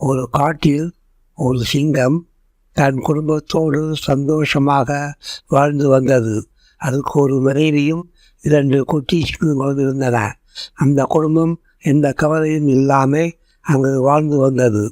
ஒரு காட்டில் ஒரு சிங்கம் தன் குடும்பத்தோடு சந்தோஷமாக வாழ்ந்து வந்தது. அதுக்கு ஒரு மனைவியும் இரண்டு குட்டி சிங்கங்களும் இருந்தன அந்த குடும்பம் எந்த கவலையும் இல்லாமல் அங்கு வாழ்ந்து வந்தது.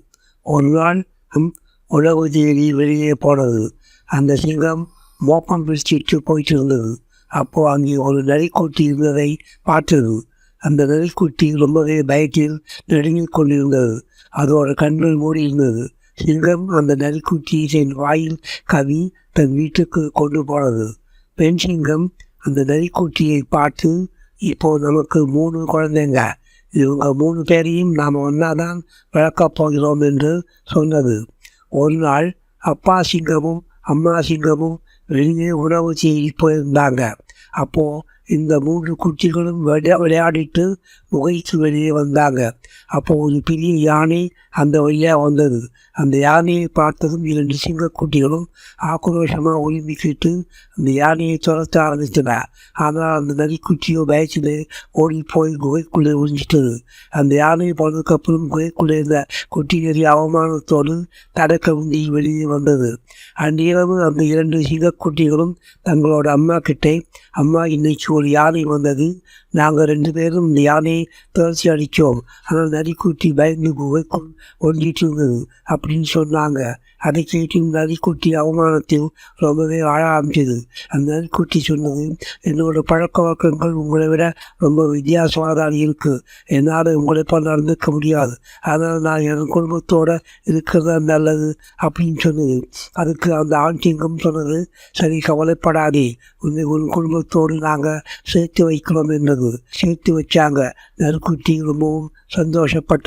ஒரு நாள் உழவு உணவு தேடி வெளியே போனது. அந்த சிங்கம் மோப்பம் பிடிச்சிட்டு போயிட்டு இருந்தது அப்போது அங்கே ஒரு நரிக்குட்டி இருந்ததை பார்த்தது. அந்த நரிக்குட்டி ரொம்பவே பயத்தில் நடுங்கிக் கொண்டிருந்தது. அதோட கண்கள் மூடி இருந்தது. சிங்கம் அந்த நரிக்குட்டியை தன் வாயில் கவி தன் வீட்டுக்கு கொண்டு போனது. பெண் சிங்கம் அந்த நரிக்குட்டியை பார்த்து இப்போ நமக்கு மூணு குழந்தைங்க. இவங்க மூணு பேரையும் நாம் ஒன்றாதான் வளர்க்கப் போகிறோம் என்று சொன்னது. ஒரு நாள் அப்பா சிங்கமும் அம்மா சிங்கமும் வெளியே உணவு செய்து போயிருந்தாங்க. அப்போது இந்த மூன்று குட்டிகளும் விளையா விளையாடிட்டு முகைக்கு வெளியே வந்தாங்க. அப்போ ஒரு பெரிய யானை அந்த வழியாக வந்தது. அந்த யானையை பார்த்ததும் இரண்டு சிங்கக்குட்டிகளும் ஆக்ரோஷமாக ஒலிம்பிக்கிட்டு அந்த யானையை துரத்த ஆரம்பித்தன. ஆனால் அந்த நரிக்குட்டியோ பயத்தில் ஓடி போய் குகைக்குள்ளே ஒழிஞ்சிட்டது அந்த யானை போனதுக்கப்புறம் குகைக்குள்ளே இருந்த குட்டி நெறி அவமானத்தோடு தடக்க உந்தி வெளியே வந்தது. அன்றிரவு அந்த இரண்டு சிங்கக்குட்டிகளும் தங்களோட அம்மா கிட்டே அம்மா இன்னைக்கு ஒரு யானை வந்தது. நாங்கள் ரெண்டு பேரும் இந்த யானையை துரத்தி அடித்தோம் ஆனால் நரிக்குட்டி பயந்து குகைக்குள் ஒன்றிட்டு இருந்தது அப்படின்னு சொன்னாங்க. அதை கேட்டு நரிக்குட்டி அவமானத்தில் ரொம்பவே ஆழ ஆரம்பிச்சது. அந்த நரிக்குட்டி சொன்னது என்னோட பழக்க வழக்கங்கள் உங்களை விட ரொம்ப வித்தியாசமாக தான் இருக்குது என்னால் உங்களை போல நடந்துக்க முடியாது. அதனால் நான் என் குடும்பத்தோடு இருக்கிறது நல்லது அப்படின்னு சொன்னது. அதுக்கு அந்த ஆண்டிங்கம் சொன்னது சரி கவலைப்படாதே. உங்கள் உன் குடும்பத்தோடு நாங்கள் சேர்த்து வைக்கிறோம் என்றது. சேர்த்து வச்சாங்க. நறுக்குட்டி ரொம்பவும் சந்தோஷப்பட்டு